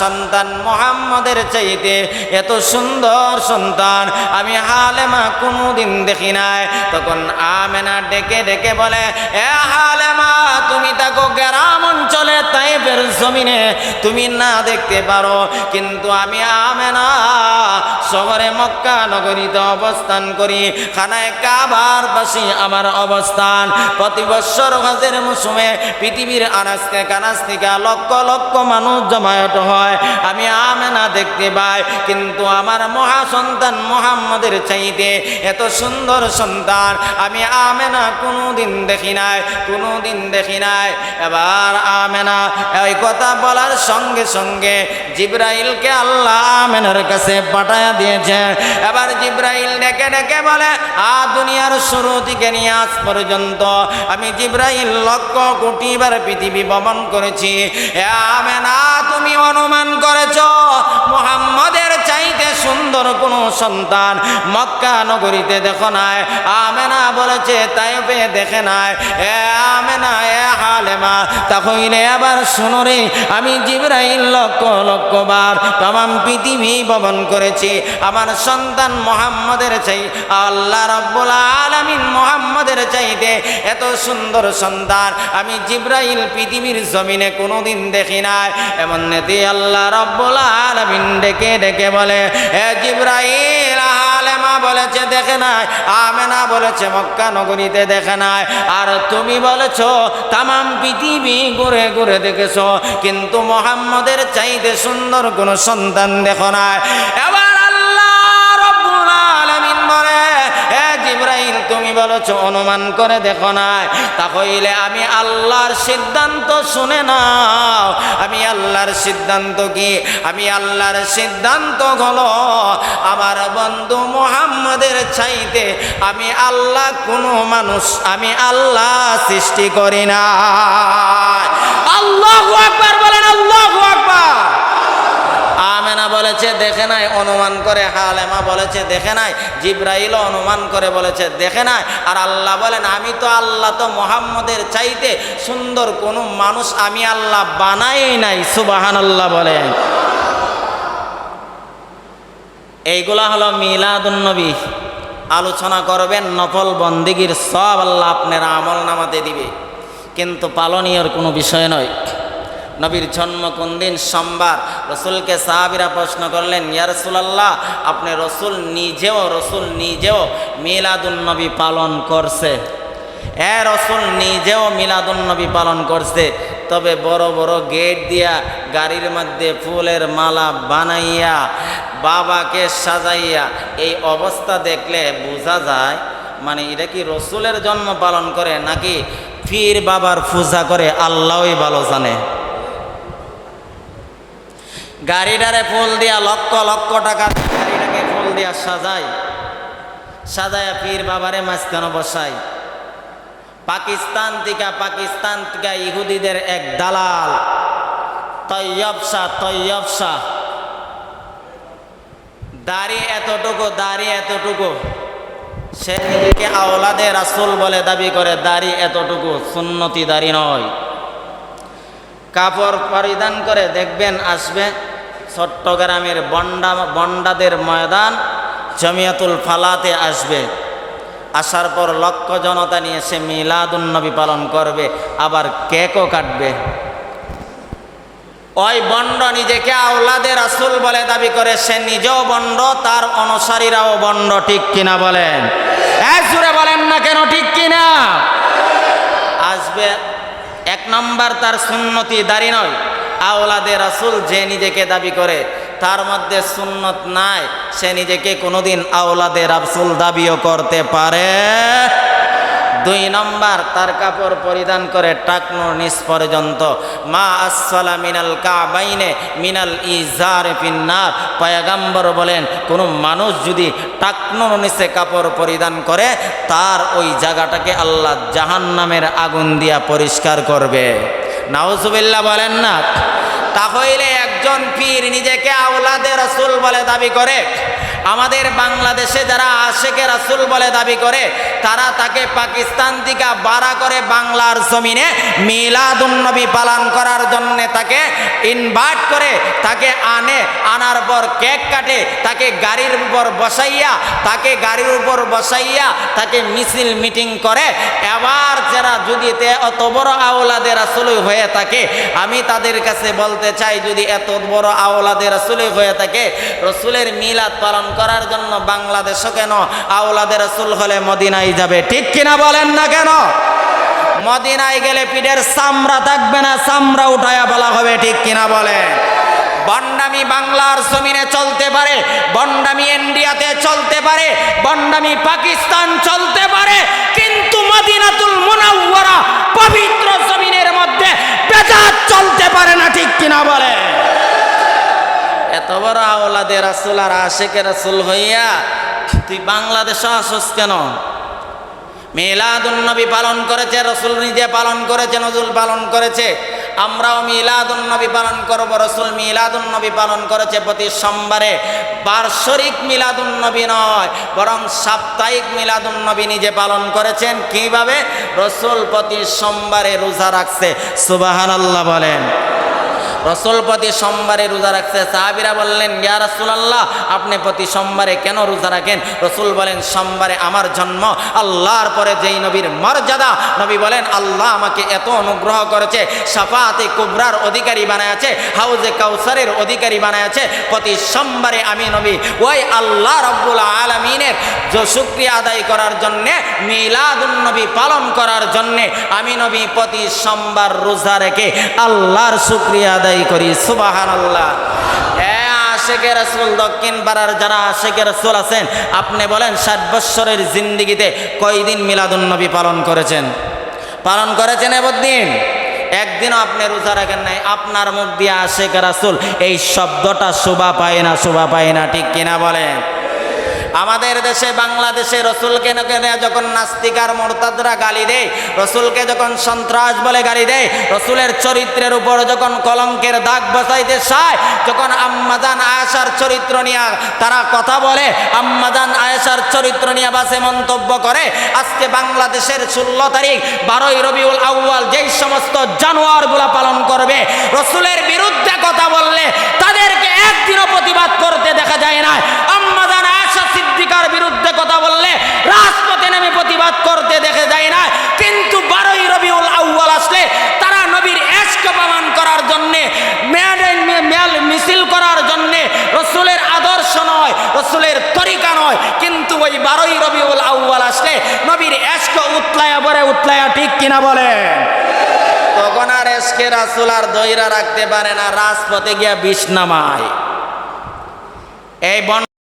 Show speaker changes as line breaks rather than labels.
সন্তান মোহাম্মদের চাইতে এত সুন্দর সন্তান আমি হালেমা কোনোদিন দেখি নাই। তখন আমেনা ডেকে ডেকে বলে, এ হালেমা, তুমি তাকে গ্রাম অঞ্চলে তাইফের জমিনে তুমি না দেখতে পারো, কিন্তু আমি আমেনা শহরে মক্কা নগরীতে অবস্থান করি, খানায় কাবার পাশে আমার অবস্থান। প্রতি বৎসর হজের মৌসুমে পৃথিবীর আনাজকে কানাজ থেকে লক্ষ লক্ষ মানুষ জমায়েত হয়। আমি আমেনা দেখতে পাই, কিন্তু আমার মহা সন্তান মোহাম্মদের চাইতে এত সুন্দর সন্তান আমি আমেনা কোনোদিন দেখি নাই, কোনোদিন দেখি নাই। এবার আমেনা এই কথা বলার সঙ্গে সঙ্গে জিব্রাইলকে আল্লাহ আমেনের কাছে পাঠায়া দিয়েছে। এবার জিব্রাইল ডেকে ডেকে বলে, আ, দুনিয়ার শুরু থেকে নিয়ে আজ পর্যন্ত আমি জিব্রাইল লক্ষ কোটি বার পৃথিবী ভ্রমণ করেছি। আমেনা, তুমি অনুমান করেছ মোহাম্মদের চাইতে সুন্দর কোনো সন্তান মক্কা নগরীতে দেখো নাই। আমেনা বলেছে তাইফে দেখে নাই। এ আমেনা, এ হালেমা তাহলে আবার শুনো রে, আমি জিব্রাইল লক্ষ লক্ষ বার তাম পৃথিবী ভ্রমণ করেছি। আমার সন্তান মোহাম্মদের চাই, আল্লাহ রব্বুল আলামিন মোহাম্মদের চাইতে এত সুন্দর সন্তান আমি জিব্রাইল পৃথিবীর জমিনে কোনোদিন দেখি নাই। এমন নেতি আল্লাহ রব্বুল আলামিন ডেকে ডেকে বলে জিব্রাইল, আলেমা বলেছে, দেখে নাই, আমেনা বলেছে, মক্কা নগরীতে দেখে নাই। আর তুমি বলেছ, তামাম পৃথিবী ঘুরে ঘুরে দেখেছ, কিন্তু মোহাম্মদের চাইতে সুন্দর কোনো সন্তান দেখো নাই। এবার তুমি অনুমান করে দেখো নাই। তাহলে আমি আল্লাহর সিদ্ধান্ত শুনে নাও। আমি আল্লাহর সিদ্ধান্ত কি? আমি আল্লাহর সিদ্ধান্ত হলো, আমার বন্ধু মোহাম্মদের চাইতে আমি আল্লাহ কোনো মানুষ, আমি আল্লাহ সৃষ্টি করি না আল্লাহ বলেন, আল্লাহ দেখে নাই, অনুমান করে হালেমা বলেছে, দেখে নাই জিব্রাইল অনুমান করে বলেছে, দেখে নাই। আর আল্লাহ বলেন, আমি তো আল্লাহ তো মোহাম্মদের চাইতে সুন্দর কোনো মানুষ আমি আল্লাহ বানাই নাই। সুবাহান আল্লাহ বলেন। এইগুলা হলো মিলাদুন্নবী আলোচনা করবেন, নফল বন্দিগির সব আল্লাহ আপনার আমল নামাতে দিবে। কিন্তু পালনীয়র কোনো বিষয় নয়। নবীর জন্ম কোন দিন? সোমবার। রসুলকে সাহাবিরা প্রশ্ন করলেন, ইয়া রসুলাল্লাহ, আপনি রসুল নিজেও রসুল নিজেও মিলাদুন্নবী পালন করছে? এ রসুল নিজেও মিলাদুন্নবী পালন করছে। তবে বড় বড় গেট দিয়া গাড়ির মধ্যে ফুলের মালা বানাইয়া, বাবাকে সাজাইয়া এই অবস্থা দেখলে বোঝা যায় মানে এটা কি রসুলের জন্ম পালন করে নাকি ফির বাবার পূজা করে? আল্লাহই ভালো জানে। গাড়িটারে ফুল দিয়া লক্ষ লক্ষ টাকা গাড়িটাকে ফুল দিয়া সাজাই সাজায়া পীর বাবারে মাঝখানে বসাই পাকিস্তান থেকে পাকিস্তান থেকে ইহুদিদের এক দালাল। তৈয়ব শাহ, তৈয়ব দাড়ি এতটুকু দাড়ি এতটুকু। সে নিজেকে আওলাদে রাসুল বলে দাবি করে, দাড়ি এতটুকু, সুন্নতি দাড়ি নয়। কাপড় পরিধান করে দেখবেন, আসবে। চট্টগ্রামের বন্ডা বন্ডাদের ময়দান জমিয়াতুল ফালাতে আসবে। আসার পর লক্ষ জনতা নিয়ে সে মিলাদুন্নবী পালন করবে, আবার কেকও কাটবে। ওই বন্ড নিজেকে আওলাদের আসুল বলে দাবি করে, সে নিজেও বন্ড, তার অনুসারীরাও বন্ড, ঠিক কিনা বলেন? এক বলেন না কেন, ঠিক কিনা? আসবে, এক নম্বর তার সুন্নতি দাড়ি নয়। আওলাদে রাসুল যে নিজেকে দাবি করে, তার মধ্যে সুন্নত নাই, সে নিজেকে কোনোদিন আওলাদে রাসুল দাবিও করতে পারে। দুই নম্বর, তার কাপড় পরিধান করে টাকনোর নিচ পর্যন্ত। মা আসসালা মিনাল কাবাইনে মিনাল ইজার ফিন্নার। পয়াগাম্বর বলেন, কোনো মানুষ যদি টাকনোর নিচে কাপড় পরিধান করে, তার ওই জায়গাটাকে আল্লাহ জাহান্নামের আগুন দিয়া পরিষ্কার করবে। নাউজুবিল্লাহ বলেন না। তাহলে একজন পীর নিজেকে আওলাদে রসুল বলে দাবি করে। আমাদের বাংলাদেশে যারা আশেকে রাসুল বলে দাবি করে, তারা তাকে পাকিস্তান থেকে বাড়া করে বাংলার জমিনে মিলাদুন্নবী পালন করার জন্যে তাকে ইনভার্ট করে, তাকে আনে, আনার পর কেক কাটে, তাকে গাড়ির উপর বসাইয়া, তাকে গাড়ির উপর বসাইয়া তাকে মিছিল মিটিং করে। এবার যারা যদি অত বড় আওলাদের আসলে হয়ে থাকে, আমি তাদের কাছে বলতে চাই, যদি এত বড় আওলাদের আসলে হয়ে থাকে, রসুলের মিলাদ পালন করার জন্য বাংলাদেশও কেন আওলাদের রসুল হলে মদিনায় যাবে? ঠিক কিনা বলেন না কেন? মদিনায় গেলে পিঠের চামড়া থাকবে না, চামড়া উঠায়া বলা হবে, ঠিক কিনা বলেন? বন্ডামি বাংলার জমিনে চলতে পারে, বন্ডামি ইন্ডিয়াতে চলতে পারে, বন্ডামি পাকিস্তান চলতে পারে, কিন্তু মদিনাতুল মুনাওয়ারা পবিত্র জমিনের মধ্যে বেজাত চলতে পারে না, ঠিক কিনা বলে এত বড় আওলাদে রাসুল আর আশেকে রাসুল হইয়া তুই বাংলাদেশে আসস কেন? মিলাদুন্নবী পালন করেছে, রসুল নিজে পালন করেছে, নজরুল পালন করেছে। আমরাও মিলাদুন্নবী পালন করব, রসুল মিলাদুন্নবী পালন করেছে প্রতি সোমবারে। বার্ষরিক মিলাদুন্নবী নয়, বরং সাপ্তাহিক মিলাদুন্নবী নিজে পালন করেছেন। কীভাবে? রসুল প্রতি সোমবারে রোজা রাখছে। সুবাহান আল্লাহ বলেন। রসুল সোমবারে রোজা রাখছে। সাহাবিরা বললেন, ইয়া রাসূলুল্লাহ, আপনি প্রতি সোমবারে কেন রোজা রাখেন? রসুল বলেন, সোমবারে আমার জন্ম, আল্লাহর পরে যেই নবীর মর্যাদা, নবী বলেন, আল্লাহ আমাকে এত অনুগ্রহ করেছে, সাফাতে কুবরার অধিকারী বানায়াছে হাউজে কাউসারের অধিকারী বানায়াছে প্রতি সোমবারে আমি নবী, ওই আল্লাহ রব্বুল আলমিনের যে শুক্রিয়া আদায় করার জন্যে, মিলাদুন নবী পালন করার জন্যে, আমি নবী প্রতি সোমবার রোজা রেখে আল্লাহর শুক্রিয়া আদায় করি সুবাহান আল্লাহ আশেকের রসুল, দক্ষিণ পাড়ার যারা আশেকের রসুল আছেন, আপনি বলেন, ষাট বৎসরের জিন্দিগিতে কয়দিন মিলাদুন্নবী পালন করেছেন? পালন করেছেন এবদিন একদিনও আপনি রোজা রাখেন নাই। আপনার মুখ দিয়ে আশেখ রাসুল এই শব্দটা শোভা পায় না, শোভা পায় না, ঠিক কিনা বলেন? আমাদের দেশে বাংলাদেশে রসুলকে যখন নাস্তিকার মোরতাদরা গালি দেয়, রসুলকে যখন সন্ত্রাস বলে গালি দেয়, রসুলের চরিত্রের উপর যখন কলঙ্কের দাগ বসাইতে চায়, যখন আম্মাজান আয়েশার চরিত্র নিয়ে তারা কথা বলে, আম্মাজান আয়েশার চরিত্র নিয়ে বাসে মন্তব্য করে, আজকে বাংলাদেশের ষোলো তারিখ, বারোই রবিউল আউ্য়াল যেই সমস্ত জানোয়ারগুলা পালন করবে, রসুলের বিরুদ্ধে কথা বললে তাদেরকে একদিনও প্রতিবাদ করতে দেখা যায় না আম্মাজান আয়েশা সিদ্দিকার বিরুদ্ধে কথা বললে রাজপথে নেমে প্রতিবাদ করতে দেখে যায় না কিন্তু বারোই রবিউল আউ্য়াল আসলে তারা নবীর এশক প্রমাণ করার জন্যে মেয়াল মিছিল করার জন্যে রসুলের আদর্শ নয় রসুলের তরিকা নয়। কিন্তু ওই বারোই রবিউল আউ্বাল আসলে নবীর এসক উতলায়া বলে উতলায়া ঠিক কিনা বলেন? তখন আর এসকে রাসুল আর দইরা রাখতে পারে না, রাজপথে গিয়া বিষ নামায়। এই বন